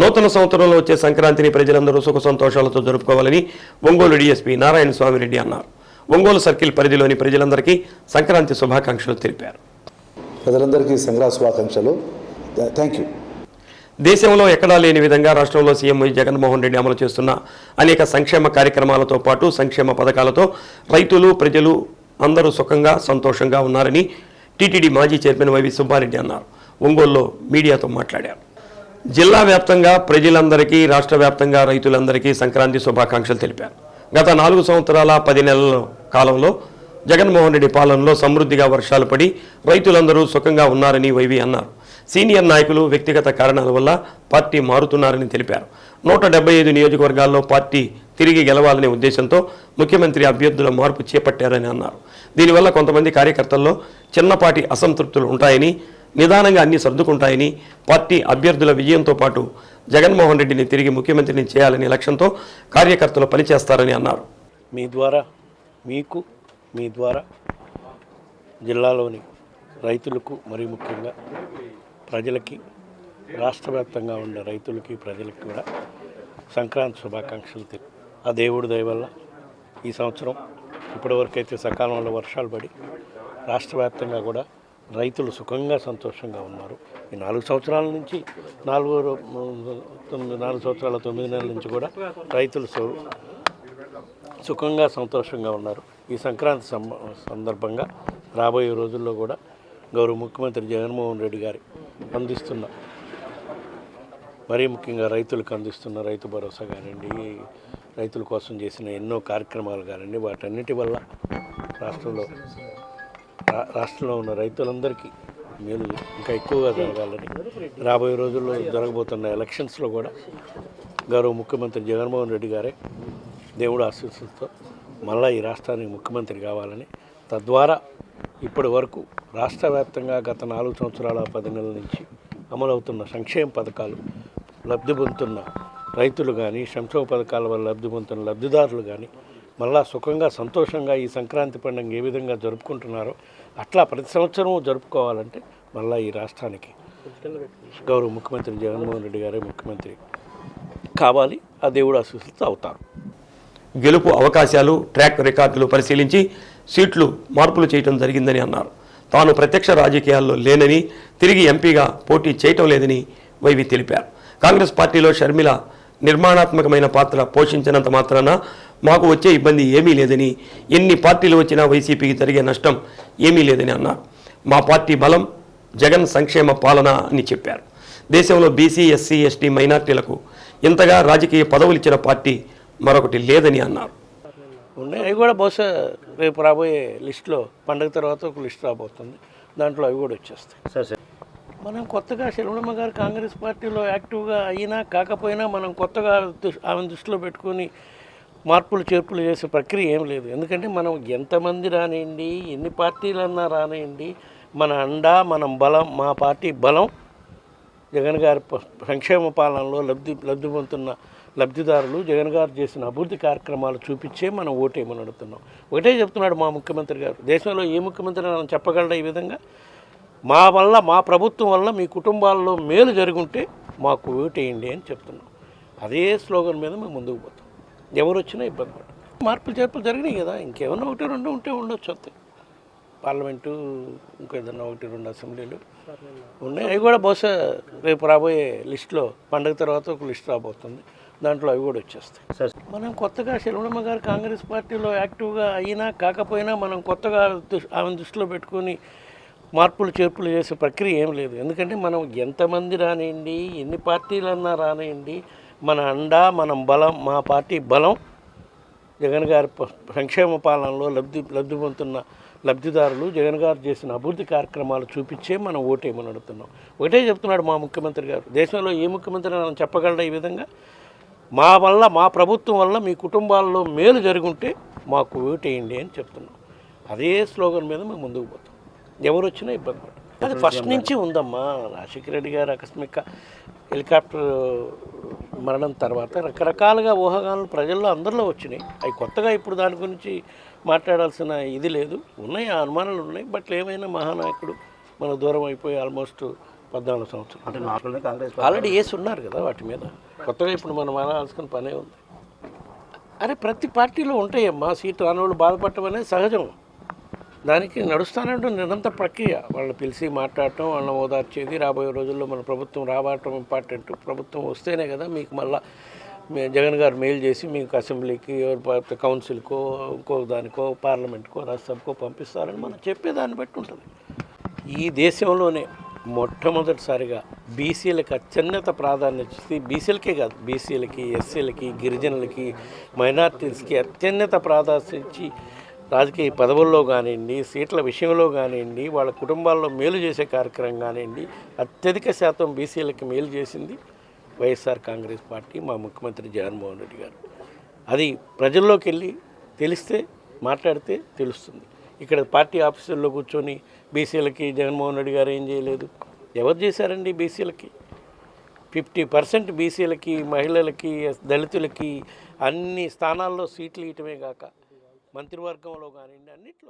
నూతన సంవత్సరంలో వచ్చే సంక్రాంతిని ప్రజలందరూ సుఖ సంతోషాలతో జరుపుకోవాలని ఒంగోలు డీఎస్పీ నారాయణ స్వామిరెడ్డి అన్నారు. ఒంగోలు సర్కిల్ పరిధిలోని ప్రజలందరికీ సంక్రాంతి శుభాకాంక్షలు తెలిపారు. ప్రజలందరికీ సంగ్రహ శుభాకాంక్షలు. థ్యాంక్ యూ దేశంలో ఎక్కడా లేని విధంగా రాష్ట్రంలో సీఎం జగన్మోహన్ రెడ్డి అమలు చేస్తున్న అనేక సంక్షేమ కార్యక్రమాలతో పాటు సంక్షేమ పథకాలతో రైతులు ప్రజలు అందరూ సుఖంగా సంతోషంగా ఉన్నారని టీటీడీ మాజీ చైర్మన్ వైవి సుబ్బారెడ్డి అన్నారు. ఒంగోలులో మీడియాతో మాట్లాడారు. జిల్లా వ్యాప్తంగా ప్రజలందరికీ రాష్ట్ర వ్యాప్తంగా రైతులందరికీ సంక్రాంతి శుభాకాంక్షలు తెలిపారు. గత నాలుగు సంవత్సరాల పది నెలల కాలంలో జగన్మోహన్ రెడ్డి పాలనలో సమృద్ధిగా వర్షాలు పడి రైతులందరూ సుఖంగా ఉన్నారని వైవి అన్నారు. సీనియర్ నాయకులు వ్యక్తిగత కారణాల వల్ల పార్టీ మారుతున్నారని తెలిపారు. నూట డెబ్బై ఐదు నియోజకవర్గాల్లో పార్టీ తిరిగి గెలవాలనే ఉద్దేశంతో ముఖ్యమంత్రి అభ్యర్థుల మార్పు చేపట్టారని అన్నారు. దీనివల్ల కొంతమంది కార్యకర్తల్లో చిన్నపాటి అసంతృప్తులు ఉంటాయని నిదానంగా అన్ని సర్దుకుంటాయని పార్టీ అభ్యర్థుల విజయంతో పాటు జగన్మోహన్ రెడ్డిని తిరిగి ముఖ్యమంత్రిని చేయాలనే లక్ష్యంతో కార్యకర్తలు పనిచేస్తారని అన్నారు. మీ ద్వారా మీకు మీ ద్వారా జిల్లాలోని రైతులకు మరి ముఖ్యంగా ప్రజలకి రాష్ట్ర వ్యాప్తంగా ఉండే రైతులకి ప్రజలకి కూడా సంక్రాంతి శుభాకాంక్షలు తెలి ఆ దేవుడి దయ వల్ల ఈ సంవత్సరం ఇప్పటివరకైతే సకాలంలో వర్షాలు పడి రాష్ట్ర వ్యాప్తంగా కూడా రైతులు సుఖంగా సంతోషంగా ఉన్నారు. ఈ నాలుగు సంవత్సరాల నుంచి నాలుగు తొమ్మిది నాలుగు సంవత్సరాల తొమ్మిది నెలల నుంచి కూడా రైతులు సు- సుఖంగా సంతోషంగా ఉన్నారు. ఈ సంక్రాంతి సం- సందర్భంగా రాబోయే రోజుల్లో కూడా గౌరవ ముఖ్యమంత్రి జగన్మోహన్ రెడ్డి గారి అందిస్తున్న మరీ ముఖ్యంగా రైతులకు అందిస్తున్న రైతు భరోసా కానివ్వండి రైతుల కోసం చేసిన ఎన్నో కార్యక్రమాలు కానివ్వండి వాటన్నిటి వల్ల రాష్ట్రంలో రాష్ట్రంలో ఉన్న రైతులందరికీ మేలు ఇంకా ఎక్కువగా జరగాలని రాబోయే రోజుల్లో జరగబోతున్న ఎలక్షన్స్లో కూడా గౌరవ ముఖ్యమంత్రి జగన్మోహన్ రెడ్డి గారే దేవుడు ఆశీస్సులతో మళ్ళా ఈ రాష్ట్రానికి ముఖ్యమంత్రి కావాలని తద్వారా ఇప్పటి వరకు రాష్ట్ర వ్యాప్తంగా గత నాలుగు సంవత్సరాల పది నెలల నుంచి అమలవుతున్న సంక్షేమ పథకాలు లబ్ధి పొందుతున్న రైతులు కానీ సంక్షేమ పథకాల వల్ల లబ్ధి పొందుతున్న లబ్ధిదారులు కానీ మళ్ళా సుఖంగా సంతోషంగా ఈ సంక్రాంతి పండుగ ఏ విధంగా జరుపుకుంటున్నారో అట్లా ప్రతి సంవత్సరం జరుపుకోవాలంటే మళ్ళీ ఈ రాష్ట్రానికి గౌరవ ముఖ్యమంత్రి జగన్మోహన్ రెడ్డి గారే ముఖ్యమంత్రి కావాలి. ఆ దేవుడు ఆశీస్సులతో అవుతారు. గెలుపు అవకాశాలు ట్రాక్ రికార్డులు పరిశీలించి సీట్లు మార్పులు చేయటం జరిగిందని అన్నారు. తాను ప్రత్యక్ష రాజకీయాల్లో లేనని తిరిగి ఎంపీగా పోటీ చేయటం లేదని వైవి తెలిపారు. కాంగ్రెస్ పార్టీలో షర్మిల నిర్మాణాత్మకమైన పాత్ర పోషించినంత మాత్రాన మాకు వచ్చే ఇబ్బంది ఏమీ లేదని ఎన్ని పార్టీలు వచ్చినా వైసీపీకి జరిగే నష్టం ఏమీ లేదని అన్నారు. మా పార్టీ బలం జగన్ సంక్షేమ పాలన అని చెప్పారు. దేశంలో బీసీ ఎస్సీ ఎస్టీ మైనార్టీలకు ఇంతగా రాజకీయ పదవులు ఇచ్చిన పార్టీ మరొకటి లేదని అన్నారు. ఉన్నాయి. అవి కూడా బహుశా రేపు రాబోయే లిస్టులో పండగ తర్వాత ఒక లిస్ట్ రాబోతుంది. దాంట్లో అవి కూడా వచ్చేస్తాయి. మనం కొత్తగా శరవణమ్మ గారు కాంగ్రెస్ పార్టీలో యాక్టివ్గా అయినా కాకపోయినా మనం కొత్తగా ఆమె దృష్టిలో పెట్టుకొని మార్పులు చేర్పులు చేసే ప్రక్రియ ఏం లేదు. ఎందుకంటే మనం ఎంతమంది రానియండి ఎన్ని పార్టీలన్నా రానియండి మన అండా మనం బలం మా పార్టీ బలం జగన్ గారి సంక్షేమ పాలనలో లబ్ధి లబ్ధి పొందుతున్న లబ్ధిదారులు జగన్ గారు చేసిన అభివృద్ధి కార్యక్రమాలు చూపించే మనం ఓటేమని అడుగుతున్నాం. ఒకటే చెప్తున్నాడు మా ముఖ్యమంత్రి గారు. దేశంలో ఏ ముఖ్యమంత్రి మనం చెప్పగలడా ఈ విధంగా? మా వల్ల మా ప్రభుత్వం వల్ల మీ కుటుంబాల్లో మేలు జరుగుంటే మాకు ఓటేయండి అని చెప్తున్నాం. అదే స్లోగన్ మీద మేము ముందుకు పోతాం ఎవరు వచ్చినా ఇబ్బంది పడదు మార్పులు చేర్పులు జరిగినాయి కదా ఇంకేమన్నా ఒకటి రెండు ఉంటే ఉండొచ్చు అంతే. పార్లమెంటు ఇంకో ఏదన్నా ఒకటి రెండు అసెంబ్లీలు ఉన్నాయి. అవి కూడా బహుశా రేపు రాబోయే లిస్టులో పండగ తర్వాత ఒక లిస్ట్ రాబోతుంది. దాంట్లో అవి కూడా వచ్చేస్తాయి. మనం కొత్తగా శరవణమ్మ గారు కాంగ్రెస్ పార్టీలో యాక్టివ్గా అయినా కాకపోయినా మనం కొత్తగా ఆమె దృష్టిలో పెట్టుకొని మార్పులు చేర్పులు చేసే ప్రక్రియ ఏం లేదు. ఎందుకంటే మనం ఎంతమంది రానివ్వండి ఎన్ని పార్టీలన్నా రానివ్వండి మన అండా మనం బలం మా పార్టీ బలం. జగన్ గారి సంక్షేమ పాలనలో లబ్ధి లబ్ధి పొందుతున్న లబ్ధిదారులు జగన్ గారు చేసిన అభివృద్ధి కార్యక్రమాలు చూపించే మనం ఓటేయమని అడుగుతున్నాం. ఒకటే చెప్తున్నాడు మా ముఖ్యమంత్రి గారు. దేశంలో ఏ ముఖ్యమంత్రి మనం చెప్పగలడా ఈ విధంగా? మా వల్ల మా ప్రభుత్వం వల్ల మీ కుటుంబాల్లో మేలు జరుగుంటే మాకు ఓటేయండి అని చెప్తున్నాం. అదే స్లోగన్ మీద మేము ముందుకు పోతాం. ఎవరు వచ్చినా ఇబ్బంది పడదు అది ఫస్ట్ నుంచి ఉందమ్మా. రాజశేఖర రెడ్డి గారు ఆకస్మిక హెలికాప్టర్ మరణం తర్వాత రకరకాలుగా ఊహాగానాలు ప్రజల్లో అందరిలో వచ్చినాయి. అవి కొత్తగా ఇప్పుడు దాని గురించి మాట్లాడాల్సిన ఇది లేదు. ఉన్నాయి ఆ అనుమానాలు ఉన్నాయి. బట్ ఏమైనా మహానాయకుడు మన దూరం అయిపోయి ఆల్మోస్ట్ పద్నాలుగు సంవత్సరం అంటే నార్మల్గా కాంగ్రెస్ ఆల్రెడీ వేసి ఉన్నారు కదా వాటి మీద. కొత్తగా ఇప్పుడు మనం అనాల్సిన పనే ఉంది. అరే ప్రతి పార్టీలో ఉంటాయమ్మా. సీటు రానివాళ్ళు బాధపడటం అనేది సహజం. దానికి నడుస్తానంటే నిరంతర ప్రక్రియ. వాళ్ళు పిలిచి మాట్లాడటం వాళ్ళని ఓదార్చేది రాబోయే రోజుల్లో మన ప్రభుత్వం రావటం ఇంపార్టెంట్ ప్రభుత్వం వస్తేనే కదా మీకు మళ్ళీ జగన్ గారు మెయిల్ చేసి మీకు అసెంబ్లీకి కౌన్సిల్కో ఇంకో దానికో పార్లమెంట్కో రాజ్యసభకో పంపిస్తారని మనం చెప్పేదాన్ని బట్టి ఉంటుంది. ఈ దేశంలోనే మొట్టమొదటిసారిగా బీసీలకు అత్యున్నత ప్రాధాన్యత ఇచ్చి బీసీలకే కాదు. బీసీలకి ఎస్సీలకి గిరిజనులకి మైనార్టీస్కి అత్యున్నత ప్రాధాన్యత ఇచ్చి రాజకీయ పదవుల్లో కానివ్వండి సీట్ల విషయంలో కానివ్వండి వాళ్ళ కుటుంబాల్లో మేలు చేసే కార్యక్రమం కానివ్వండి అత్యధిక శాతం బీసీలకు మేలు చేసింది వైఎస్ఆర్ కాంగ్రెస్ పార్టీ మా ముఖ్యమంత్రి జగన్మోహన్ రెడ్డి గారు. అది ప్రజల్లోకి వెళ్ళి తెలిస్తే మాట్లాడితే తెలుస్తుంది. ఇక్కడ పార్టీ ఆఫీసుల్లో కూర్చొని బీసీలకి జగన్మోహన్ రెడ్డి గారు ఏం చేయలేదు. ఎవరు చేశారండి బీసీలకి? ఫిఫ్టీ పర్సెంట్ బీసీలకి మహిళలకి దళితులకి అన్ని స్థానాల్లో సీట్లు ఇవ్వటమే కాక మంత్రివర్గంలో కానివ్వండి అన్నిట్లో